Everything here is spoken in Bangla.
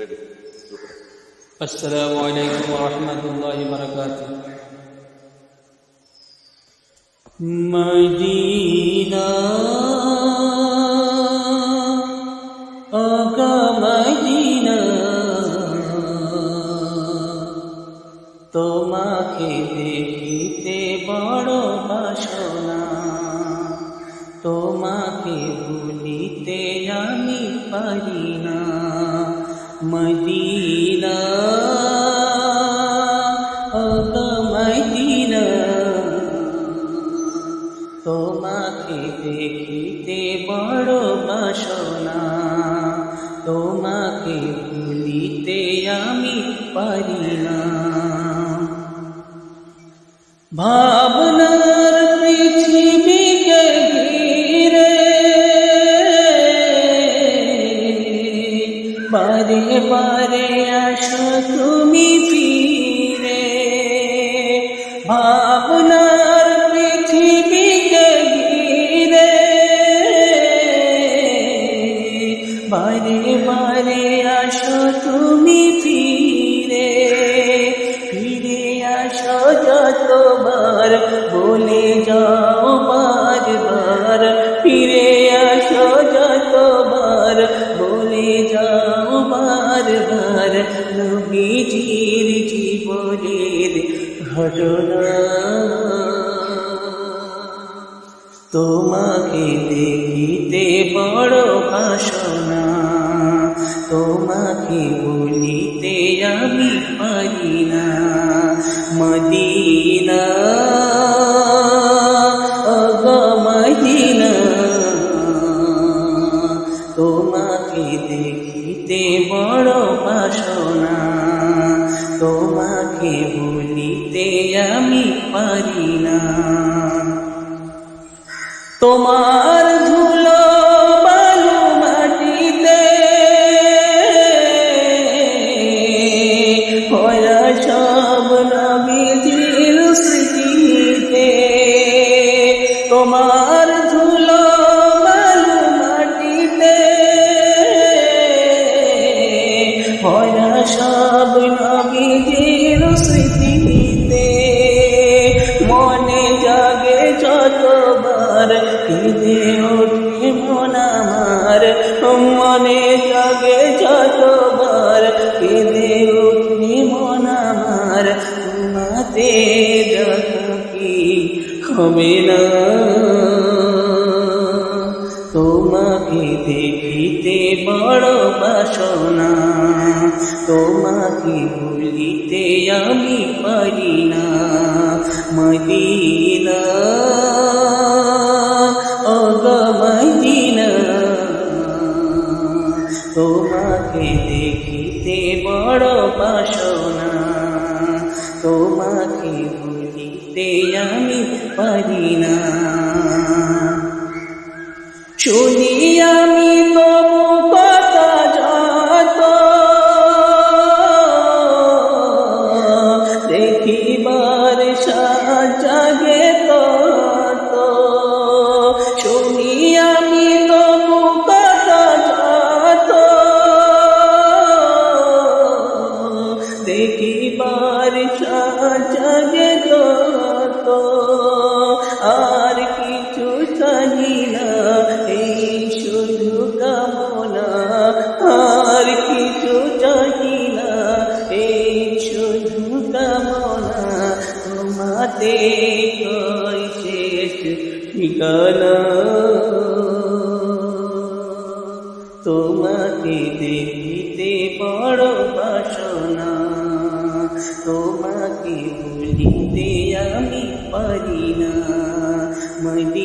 রেডি السلام عليكم ورحمة الله وبركاته مدينة أكا مدينة তোমাকে দেখিতে বড় বাসনা তোমাকে ভুলিতে আমি পারি না মদিনা মদিনা। তোমাকে দেখিতে বড় বাসনা তোমাকে ভুলিতে আমি পারি না। ভাবনার বারে বারে আসো তুমি ফিরে। ভাবনার পৃথিবীকে ঘিরে। বারে বারে আসো তুমি ফিরে। ফিরে আসো যতবার, বলে যাও বারবার। ফিরে আসো যতবার বারবার নবীজির জীবনের ঘটনা। তোমাকে দেখিতে বড় বাসনা, তোমাকে বলিতে আমি পারি না। মদিনা মদিনা, তোমাকে দেখিতে বড় তোমাকে বলিতে আমি পারি না। তোমার ধুলো বালু মাটিতে হরা সব নবীজির স্মৃতিতে। তোমার ধুলো বালু মাটিতে হরা সব নবীজির মনে জাগে যতবার কেঁদে ওঠে মন আমার। তোমাতে কি হবে না? তোমাকে দেখিতে বড় বাসনা, তোমাকে ভুলিতে আমি পারি না। মদিনা দেখিতে বড় বাসনা। তোমাকে ভুলিতে আমি পারি না। শুনি সাজাগে তত আর কিছু চাহি না, এই শুধু কামনা। আর কিছু চাহি না, এই শুধু কামনা। তোমাতে শেষ ঠিকানা। তোমাকে দেখিতে বড় বাসনা। তোমাকে ভুলিতে আমি পারি না। মদিনা